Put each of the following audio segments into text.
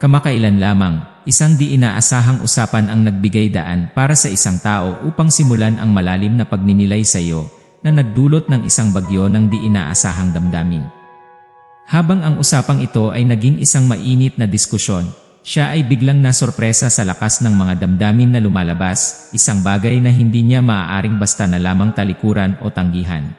Kamakailan lamang, isang di inaasahang usapan ang nagbigay daan para sa isang tao upang simulan ang malalim na pagninilay sa iyo na nagdulot ng isang bagyo ng di inaasahang damdamin. Habang ang usapang ito ay naging isang mainit na diskusyon, siya ay biglang nasorpresa sa lakas ng mga damdamin na lumalabas, isang bagay na hindi niya maaaring basta na lamang talikuran o tanggihan.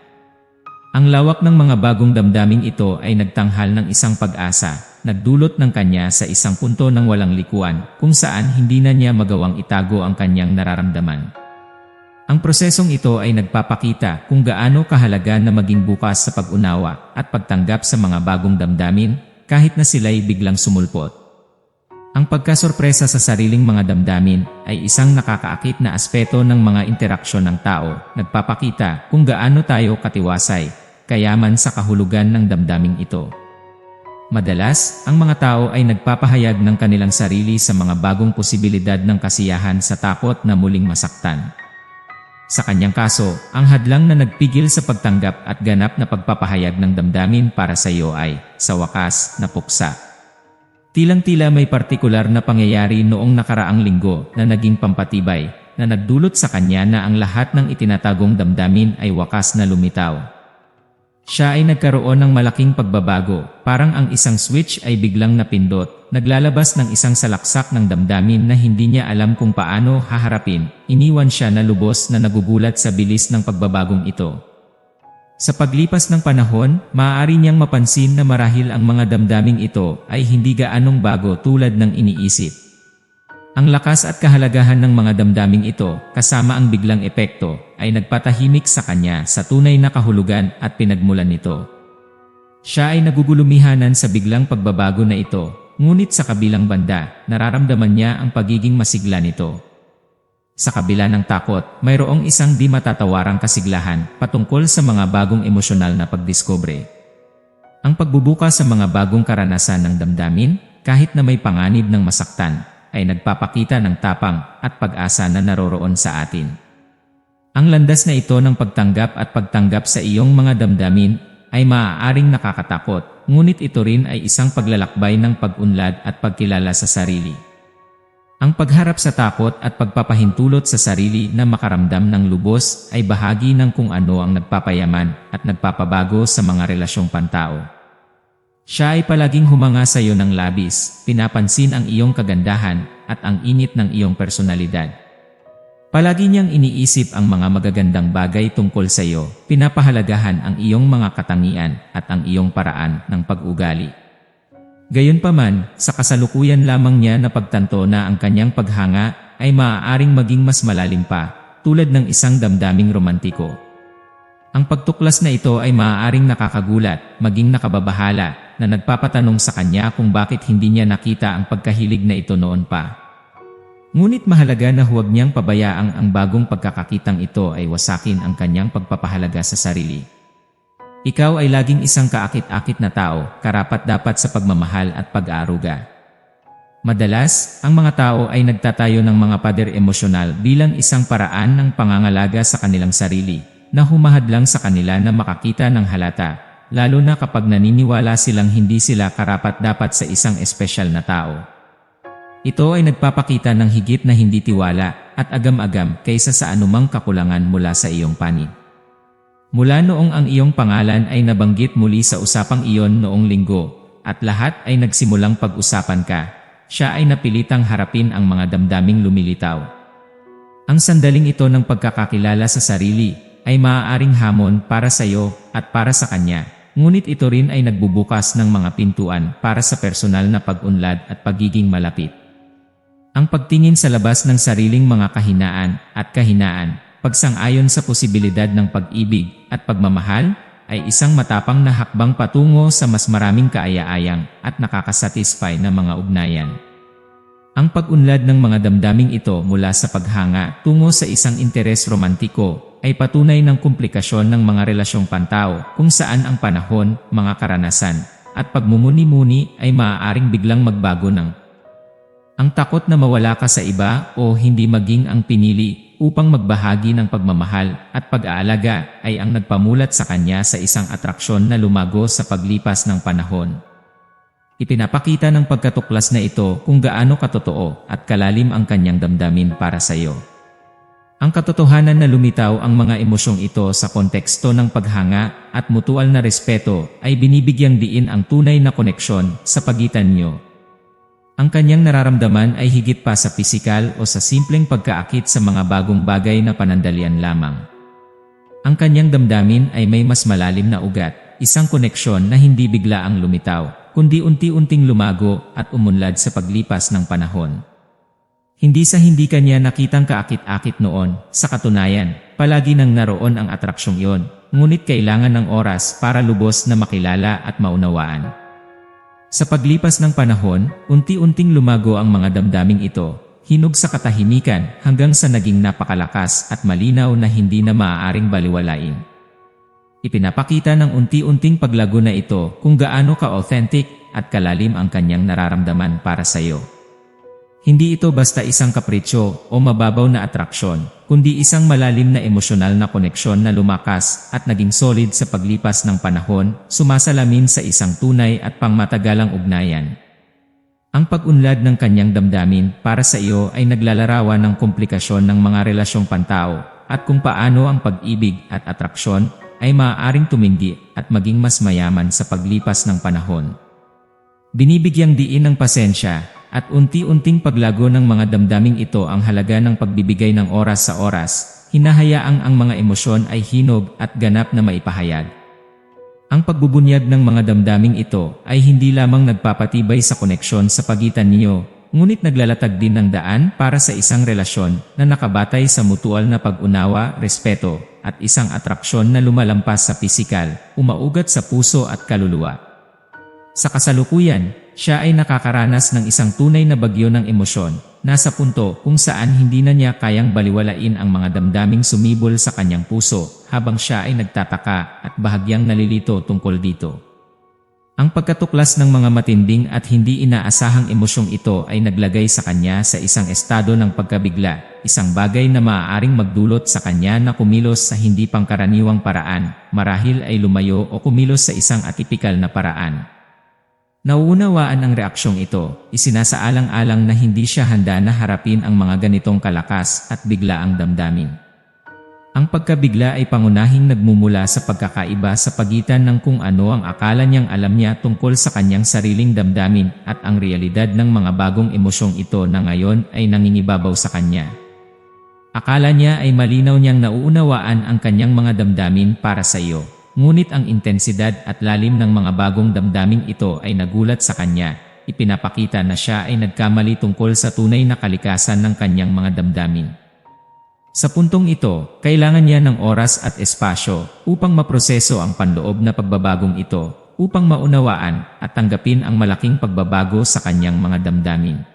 Ang lawak ng mga bagong damdaming ito ay nagtanghal ng isang pag-asa, nagdulot ng kanya sa isang punto ng walang likuan kung saan hindi na niya magawang itago ang kanyang nararamdaman. Ang prosesong ito ay nagpapakita kung gaano kahalaga na maging bukas sa pag-unawa at pagtanggap sa mga bagong damdamin kahit na sila'y biglang sumulpot. Ang pagkasorpresa sa sariling mga damdamin ay isang nakakaakit na aspeto ng mga interaksyon ng tao, nagpapakita kung gaano tayo katiwasay, kayaman sa kahulugan ng damdaming ito. Madalas, ang mga tao ay nagpapahayag ng kanilang sarili sa mga bagong posibilidad ng kasiyahan sa takot na muling masaktan. Sa kanyang kaso, ang hadlang na nagpigil sa pagtanggap at ganap na pagpapahayag ng damdamin para sa iyo ay, sa wakas, napuksa. Tilang-tila may partikular na pangyayari noong nakaraang linggo na naging pampatibay na nagdulot sa kanya na ang lahat ng itinatagong damdamin ay wakas na lumitaw. Siya ay nagkaroon ng malaking pagbabago, parang ang isang switch ay biglang napindot, naglalabas ng isang salaksak ng damdamin na hindi niya alam kung paano haharapin, iniwan siya na lubos na nagugulat sa bilis ng pagbabagong ito. Sa paglipas ng panahon, maaari niyang mapansin na marahil ang mga damdaming ito ay hindi gaanong bago tulad ng iniisip. Ang lakas at kahalagahan ng mga damdaming ito, kasama ang biglang epekto, ay nagpatahimik sa kanya sa tunay na kahulugan at pinagmulan nito. Siya ay nagugulumihanan sa biglang pagbabago na ito, ngunit sa kabilang banda, nararamdaman niya ang pagiging masigla nito. Sa kabila ng takot, mayroong isang di matatawarang kasiglahan patungkol sa mga bagong emosyonal na pagdiskobre. Ang pagbubukas sa mga bagong karanasan ng damdamin, kahit na may panganib ng masaktan, ay nagpapakita ng tapang at pag-asa na naroroon sa atin. Ang landas na ito ng pagtanggap at pagtanggap sa iyong mga damdamin ay maaaring nakakatakot, ngunit ito rin ay isang paglalakbay ng pag-unlad at pagkilala sa sarili. Ang pagharap sa takot at pagpapahintulot sa sarili na makaramdam ng lubos ay bahagi ng kung ano ang nagpapayaman at nagpapabago sa mga relasyong pantao. Siya ay palaging humanga sa iyo ng labis, pinapansin ang iyong kagandahan at ang init ng iyong personalidad. Palagi niyang iniisip ang mga magagandang bagay tungkol sa iyo, pinapahalagahan ang iyong mga katangian at ang iyong paraan ng pag-ugali. Gayunpaman, sa kasalukuyan lamang niya na pagtanto na ang kanyang paghanga ay maaaring maging mas malalim pa, tulad ng isang damdaming romantiko. Ang pagtuklas na ito ay maaaring nakakagulat, maging nakababahala, na nagpapatanong sa kanya kung bakit hindi niya nakita ang pagkahilig na ito noon pa. Ngunit mahalaga na huwag niyang pabayaang ang bagong pagkakakitang ito ay wasakin ang kanyang pagpapahalaga sa sarili. Ikaw ay laging isang kaakit-akit na tao, karapat dapat sa pagmamahal at pag-aaruga. Madalas, ang mga tao ay nagtatayo ng mga pader emosyonal bilang isang paraan ng pangangalaga sa kanilang sarili, na humahadlang sa kanila na makakita ng halata, lalo na kapag naniniwala silang hindi sila karapat dapat sa isang espesyal na tao. Ito ay nagpapakita ng higit na hindi tiwala at agam-agam kaysa sa anumang kakulangan mula sa iyong panig. Mula noong ang iyong pangalan ay nabanggit muli sa usapang iyon noong linggo, at lahat ay nagsimulang pag-usapan ka, siya ay napilitang harapin ang mga damdaming lumilitaw. Ang sandaling ito ng pagkakakilala sa sarili ay maaaring hamon para sa iyo at para sa kanya, ngunit ito rin ay nagbubukas ng mga pintuan para sa personal na pag-unlad at pagiging malapit. Ang pagtingin sa labas ng sariling mga kahinaan at kahinaan pagsang-ayon sa posibilidad ng pag-ibig at pagmamahal ay isang matapang na hakbang patungo sa mas maraming kaaya-ayang at nakakasatisfy na mga ugnayan. Ang pag-unlad ng mga damdaming ito mula sa paghanga tungo sa isang interes romantiko ay patunay ng komplikasyon ng mga relasyong pantao kung saan ang panahon, mga karanasan, at pagmumuni-muni ay maaaring biglang magbago ng ang takot na mawala ka sa iba o hindi maging ang pinili upang magbahagi ng pagmamahal at pag-aalaga ay ang nagpamulat sa kanya sa isang atraksyon na lumago sa paglipas ng panahon. Ipinapakita ng pagkatuklas na ito kung gaano katotoo at kalalim ang kanyang damdamin para sa iyo. Ang katotohanan na lumitaw ang mga emosyong ito sa konteksto ng paghanga at mutual na respeto ay binibigyang diin ang tunay na koneksyon sa pagitan niyo. Ang kanyang nararamdaman ay higit pa sa pisikal o sa simpleng pagkaakit sa mga bagong bagay na panandalian lamang. Ang kanyang damdamin ay may mas malalim na ugat, isang koneksyon na hindi bigla ang lumitaw, kundi unti-unting lumago at umunlad sa paglipas ng panahon. Hindi sa hindi kanya nakitang kaakit-akit noon, sa katunayan, palagi nang naroon ang atraksyong iyon, ngunit kailangan ng oras para lubos na makilala at maunawaan. Sa paglipas ng panahon, unti-unting lumago ang mga damdaming ito, hinog sa katahimikan hanggang sa naging napakalakas at malinaw na hindi na maaaring baliwalain. Ipinapakita ng unti-unting paglago na ito kung gaano ka-authentic at kalalim ang kanyang nararamdaman para sa iyo. Hindi ito basta isang kapritsyo o mababaw na atraksyon, kundi isang malalim na emosyonal na koneksyon na lumakas at naging solid sa paglipas ng panahon, sumasalamin sa isang tunay at pangmatagalang ugnayan. Ang pag-unlad ng kanyang damdamin para sa iyo ay naglalarawan ng komplikasyon ng mga relasyong pantao at kung paano ang pag-ibig at atraksyon ay maaaring tumindi at maging mas mayaman sa paglipas ng panahon. Binibigyang diin ng pasensya at unti-unting paglago ng mga damdaming ito ang halaga ng pagbibigay ng oras sa oras, hinahayaang ang mga emosyon ay hinog at ganap na maipahayag. Ang pagbubunyag ng mga damdaming ito ay hindi lamang nagpapatibay sa koneksyon sa pagitan niyo, ngunit naglalatag din ng daan para sa isang relasyon na nakabatay sa mutual na pag-unawa, respeto, at isang atraksyon na lumalampas sa pisikal, umaugat sa puso at kaluluwa. Sa kasalukuyan, siya ay nakakaranas ng isang tunay na bagyo ng emosyon, nasa punto kung saan hindi na niya kayang baliwalain ang mga damdaming sumibol sa kanyang puso habang siya ay nagtataka at bahagyang nalilito tungkol dito. Ang pagkatuklas ng mga matinding at hindi inaasahang emosyong ito ay naglagay sa kanya sa isang estado ng pagkabigla, isang bagay na maaaring magdulot sa kanya na kumilos sa hindi pangkaraniwang paraan, marahil ay lumayo o kumilos sa isang atipikal na paraan. Nauunawaan ang reaksyong ito, isinasaalang-alang na hindi siya handa na harapin ang mga ganitong kalakas at bigla ang damdamin. Ang pagkabigla ay pangunahing nagmumula sa pagkakaiba sa pagitan ng kung ano ang akala niyang alam niya tungkol sa kanyang sariling damdamin at ang realidad ng mga bagong emosyong ito na ngayon ay nangingibabaw sa kanya. Akala niya ay malinaw niyang nauunawaan ang kanyang mga damdamin para sa iyo. Ngunit ang intensidad at lalim ng mga bagong damdaming ito ay nagulat sa kanya. Ipinapakita na siya ay nagkamali tungkol sa tunay na kalikasan ng kanyang mga damdamin. Sa puntong ito, kailangan niya ng oras at espasyo upang maproseso ang panloob na pagbabagong ito, upang maunawaan at tanggapin ang malaking pagbabago sa kanyang mga damdamin.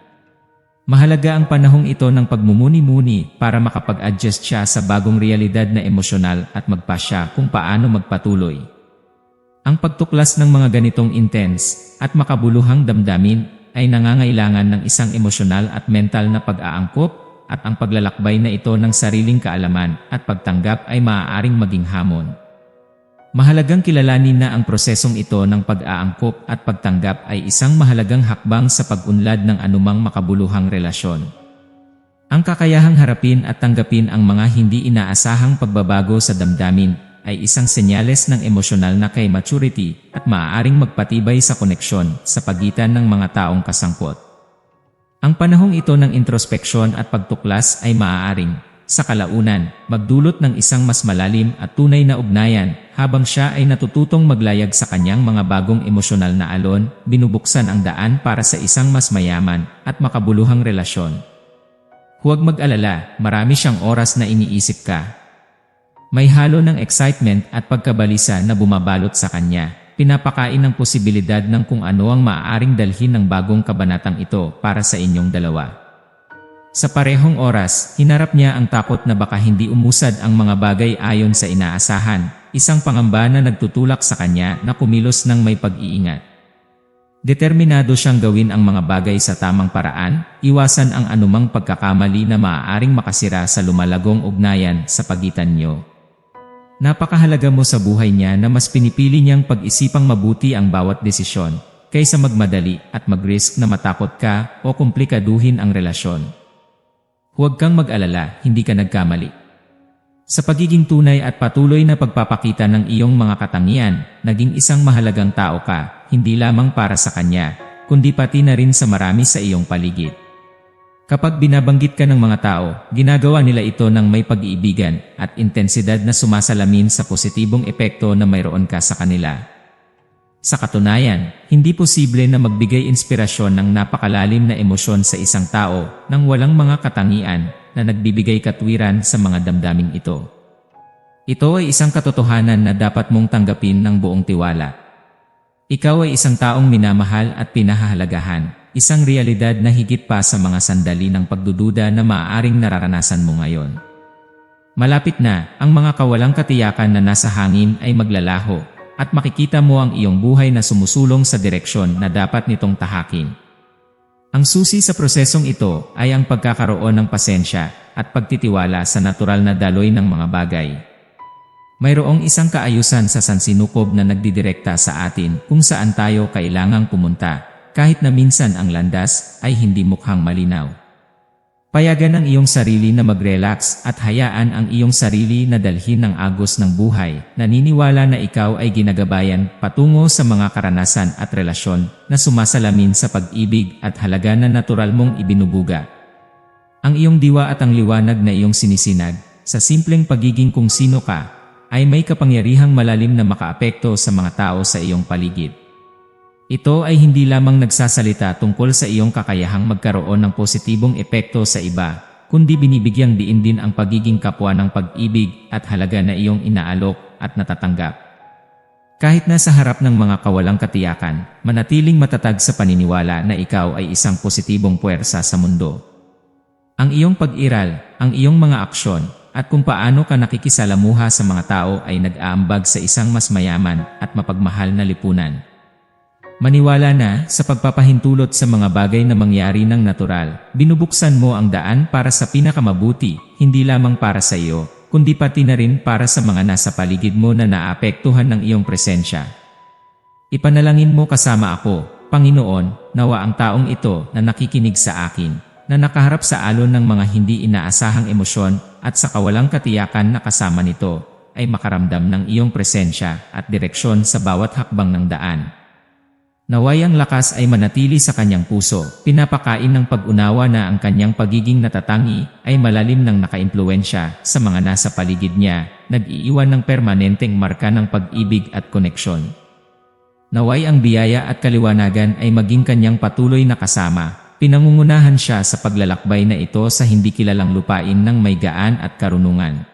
Mahalaga ang panahong ito ng pagmumuni-muni para makapag-adjust siya sa bagong realidad na emosyonal at magpasya kung paano magpatuloy. Ang pagtuklas ng mga ganitong intense at makabuluhang damdamin ay nangangailangan ng isang emosyonal at mental na pag-aangkop at ang paglalakbay na ito ng sariling kaalaman at pagtanggap ay maaaring maging hamon. Mahalagang kilalanin na ang prosesong ito ng pag-aangkop at pagtanggap ay isang mahalagang hakbang sa pag-unlad ng anumang makabuluhang relasyon. Ang kakayahang harapin at tanggapin ang mga hindi inaasahang pagbabago sa damdamin ay isang senyales ng emosyonal na kay maturity at maaaring magpatibay sa koneksyon sa pagitan ng mga taong kasangkot. Ang panahong ito ng introspeksyon at pagtuklas ay maaaring sa kalaunan, magdulot ng isang mas malalim at tunay na ugnayan habang siya ay natututong maglayag sa kanyang mga bagong emosyonal na alon, binubuksan ang daan para sa isang mas mayaman at makabuluhang relasyon. Huwag mag-alala, marami siyang oras na iniisip ka. May halo ng excitement at pagkabalisa na bumabalot sa kanya, pinapakain ng posibilidad ng kung ano ang maaaring dalhin ng bagong kabanatang ito para sa inyong dalawa. Sa parehong oras, hinarap niya ang takot na baka hindi umusad ang mga bagay ayon sa inaasahan, isang pangamba na nagtutulak sa kanya na kumilos ng may pag-iingat. Determinado siyang gawin ang mga bagay sa tamang paraan, iwasan ang anumang pagkakamali na maaaring makasira sa lumalagong ugnayan sa pagitan niyo. Napakahalaga mo sa buhay niya na mas pinipili niyang pag-isipang mabuti ang bawat desisyon, kaysa magmadali at mag-risk na matakot ka o komplikaduhin ang relasyon. Huwag kang mag-alala, hindi ka nagkamali. Sa pagiging tunay at patuloy na pagpapakita ng iyong mga katangian, naging isang mahalagang tao ka, hindi lamang para sa kanya, kundi pati na rin sa marami sa iyong paligid. Kapag binabanggit ka ng mga tao, ginagawa nila ito ng may pag-iibigan at intensidad na sumasalamin sa positibong epekto na mayroon ka sa kanila. Sa katunayan, hindi posible na magbigay inspirasyon ng napakalalim na emosyon sa isang tao nang walang mga katangian na nagbibigay katwiran sa mga damdaming ito. Ito ay isang katotohanan na dapat mong tanggapin ng buong tiwala. Ikaw ay isang taong minamahal at pinahahalagahan, isang realidad na higit pa sa mga sandali ng pagdududa na maaaring nararanasan mo ngayon. Malapit na, ang mga kawalang katiyakan na nasa hangin ay maglalaho at makikita mo ang iyong buhay na sumusulong sa direksyon na dapat nitong tahakin. Ang susi sa prosesong ito ay ang pagkakaroon ng pasensya at pagtitiwala sa natural na daloy ng mga bagay. Mayroong isang kaayusan sa sansinukob na nagdidirekta sa atin kung saan tayo kailangang pumunta, kahit na minsan ang landas ay hindi mukhang malinaw. Payagan ang iyong sarili na mag-relax at hayaan ang iyong sarili na dalhin ng agos ng buhay. Naniniwala na ikaw ay ginagabayan patungo sa mga karanasan at relasyon na sumasalamin sa pag-ibig at halaga na natural mong ibinubuga. Ang iyong diwa at ang liwanag na iyong sinisinag sa simpleng pagiging kung sino ka ay may kapangyarihang malalim na makaapekto sa mga tao sa iyong paligid. Ito ay hindi lamang nagsasalita tungkol sa iyong kakayahang magkaroon ng positibong epekto sa iba, kundi binibigyang diin din ang pagiging kapwa ng pag-ibig at halaga na iyong inaalok at natatanggap. Kahit nasa harap ng mga kawalang katiyakan, manatiling matatag sa paniniwala na ikaw ay isang positibong puwersa sa mundo. Ang iyong pag-iral, ang iyong mga aksyon, at kung paano ka nakikisalamuha sa mga tao ay nag-aambag sa isang mas mayaman at mapagmahal na lipunan. Maniwala na sa pagpapahintulot sa mga bagay na mangyari ng natural, binubuksan mo ang daan para sa pinakamabuti, hindi lamang para sa iyo, kundi pati na rin para sa mga nasa paligid mo na naapektuhan ng iyong presensya. Ipanalangin mo kasama ako, Panginoon, nawa ang taong ito na nakikinig sa akin, na nakaharap sa alon ng mga hindi inaasahang emosyon at sa kawalang katiyakan na kasama nito, ay makaramdam ng iyong presensya at direksyon sa bawat hakbang ng daan. Naway ang lakas ay manatili sa kanyang puso, pinapakain ng pag-unawa na ang kanyang pagiging natatangi ay malalim ng nakaimpluensya sa mga nasa paligid niya, nag-iiwan ng permanenteng marka ng pag-ibig at koneksyon. Naway ang biyaya at kaliwanagan ay maging kanyang patuloy na kasama, pinangungunahan siya sa paglalakbay na ito sa hindi kilalang lupain ng may gaan at karunungan.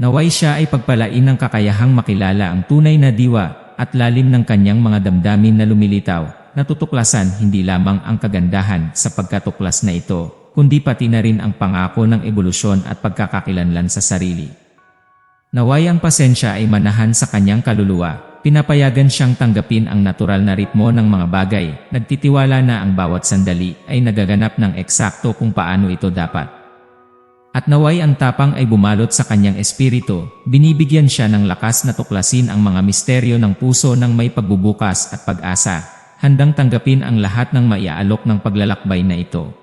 Naway siya ay pagpalain ng kakayahang makilala ang tunay na diwa at lalim ng kanyang mga damdamin na lumilitaw, natutuklasan hindi lamang ang kagandahan sa pagkatuklas na ito, kundi pati na rin ang pangako ng ebolusyon at pagkakakilanlan sa sarili. Naway ang pasensya ay manahan sa kanyang kaluluwa, pinapayagan siyang tanggapin ang natural na ritmo ng mga bagay, nagtitiwala na ang bawat sandali ay nagaganap ng eksakto kung paano ito dapat. At naway ang tapang ay bumalot sa kanyang espiritu, binibigyan siya ng lakas na tuklasin ang mga misteryo ng puso ng may pagbubukas at pag-asa, handang tanggapin ang lahat ng maiaalok ng paglalakbay na ito.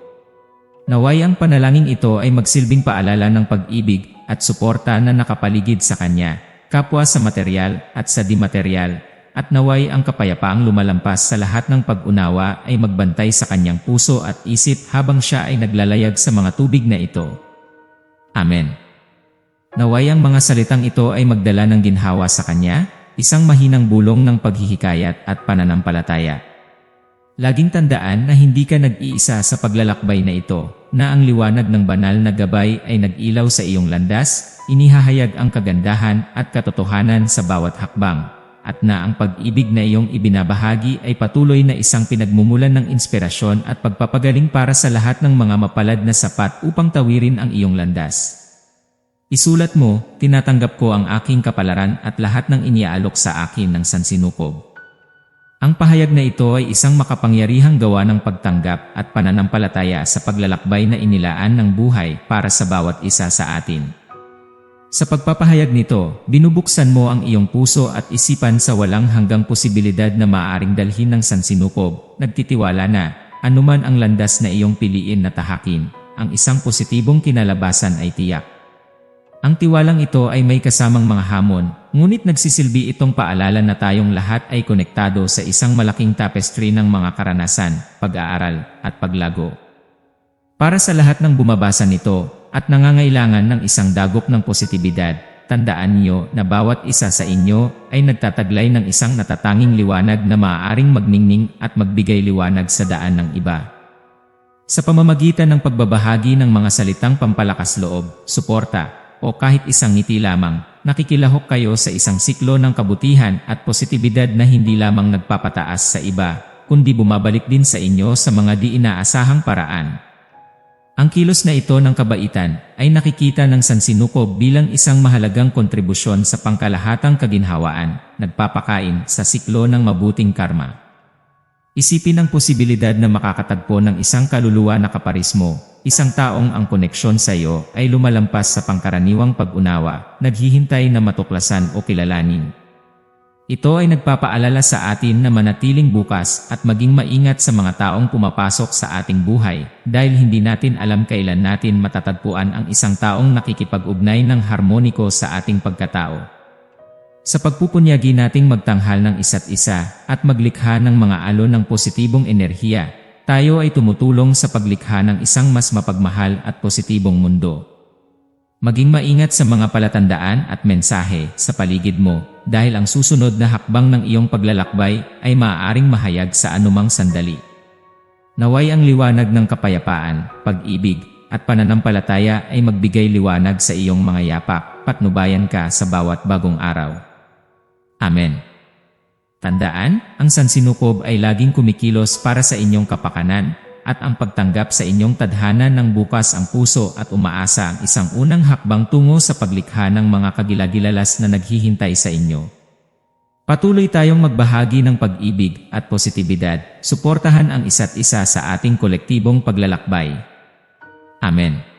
Naway ang panalangin ito ay magsilbing paalala ng pag-ibig at suporta na nakapaligid sa kanya, kapwa sa material at sa dimaterial, at naway ang kapayapaang lumalampas sa lahat ng pag-unawa ay magbantay sa kanyang puso at isip habang siya ay naglalayag sa mga tubig na ito. Amen. Naway ang mga salitang ito ay magdala ng ginhawa sa kanya, isang mahinang bulong ng paghihikayat at pananampalataya. Laging tandaan na hindi ka nag-iisa sa paglalakbay na ito, na ang liwanag ng banal na gabay ay nag-ilaw sa iyong landas, inihahayag ang kagandahan at katotohanan sa bawat hakbang, at na ang pag-ibig na iyong ibinabahagi ay patuloy na isang pinagmumulan ng inspirasyon at pagpapagaling para sa lahat ng mga mapalad na sapat upang tawirin ang iyong landas. Isulat mo, tinatanggap ko ang aking kapalaran at lahat ng iniaalok sa akin ng sansinukob. Ang pahayag na ito ay isang makapangyarihang gawa ng pagtanggap at pananampalataya sa paglalakbay na inilaan ng buhay para sa bawat isa sa atin. Sa pagpapahayag nito, binubuksan mo ang iyong puso at isipan sa walang hanggang posibilidad na maaaring dalhin ng sansinukob, nagtitiwala na, anuman ang landas na iyong piliin na tahakin, ang isang positibong kinalabasan ay tiyak. Ang tiwalang ito ay may kasamang mga hamon, ngunit nagsisilbi itong paalala na tayong lahat ay konektado sa isang malaking tapestry ng mga karanasan, pag-aaral, at paglago. Para sa lahat ng bumabasa nito at nangangailangan ng isang dagok ng positibidad, tandaan niyo na bawat isa sa inyo ay nagtataglay ng isang natatanging liwanag na maaaring magningning at magbigay liwanag sa daan ng iba. Sa pamamagitan ng pagbabahagi ng mga salitang pampalakas loob, suporta, o kahit isang ngiti lamang, nakikilahok kayo sa isang siklo ng kabutihan at positibidad na hindi lamang nagpapataas sa iba, kundi bumabalik din sa inyo sa mga di inaasahang paraan. Ang kilos na ito ng kabaitan ay nakikita ng sansinukob bilang isang mahalagang kontribusyon sa pangkalahatang kaginhawaan, nagpapakain sa siklo ng mabuting karma. Isipin ang posibilidad na makakatagpo ng isang kaluluwa na kaparismo, isang taong ang koneksyon sa iyo ay lumalampas sa pangkaraniwang pag-unawa, naghihintay na matuklasan o kilalanin. Ito ay nagpapaalala sa atin na manatiling bukas at maging maingat sa mga taong pumapasok sa ating buhay dahil hindi natin alam kailan natin matatagpuan ang isang taong nakikipag-ugnay ng harmoniko sa ating pagkatao. Sa pagpupunyagi nating magtanghal ng isa't isa at maglikha ng mga alon ng positibong enerhiya, tayo ay tumutulong sa paglikha ng isang mas mapagmahal at positibong mundo. Maging maingat sa mga palatandaan at mensahe sa paligid mo dahil ang susunod na hakbang ng iyong paglalakbay ay maaaring mahayag sa anumang sandali. Naway ang liwanag ng kapayapaan, pag-ibig, at pananampalataya ay magbigay liwanag sa iyong mga yapak, patnubayan ka sa bawat bagong araw. Amen. Tandaan, ang sansinukob ay laging kumikilos para sa inyong kapakanan, at ang pagtanggap sa inyong tadhana ng bukas ang puso at umaasa ang isang unang hakbang tungo sa paglikha ng mga kagilagilalas na naghihintay sa inyo. Patuloy tayong magbahagi ng pag-ibig at positibidad, suportahan ang isa't isa sa ating kolektibong paglalakbay. Amen.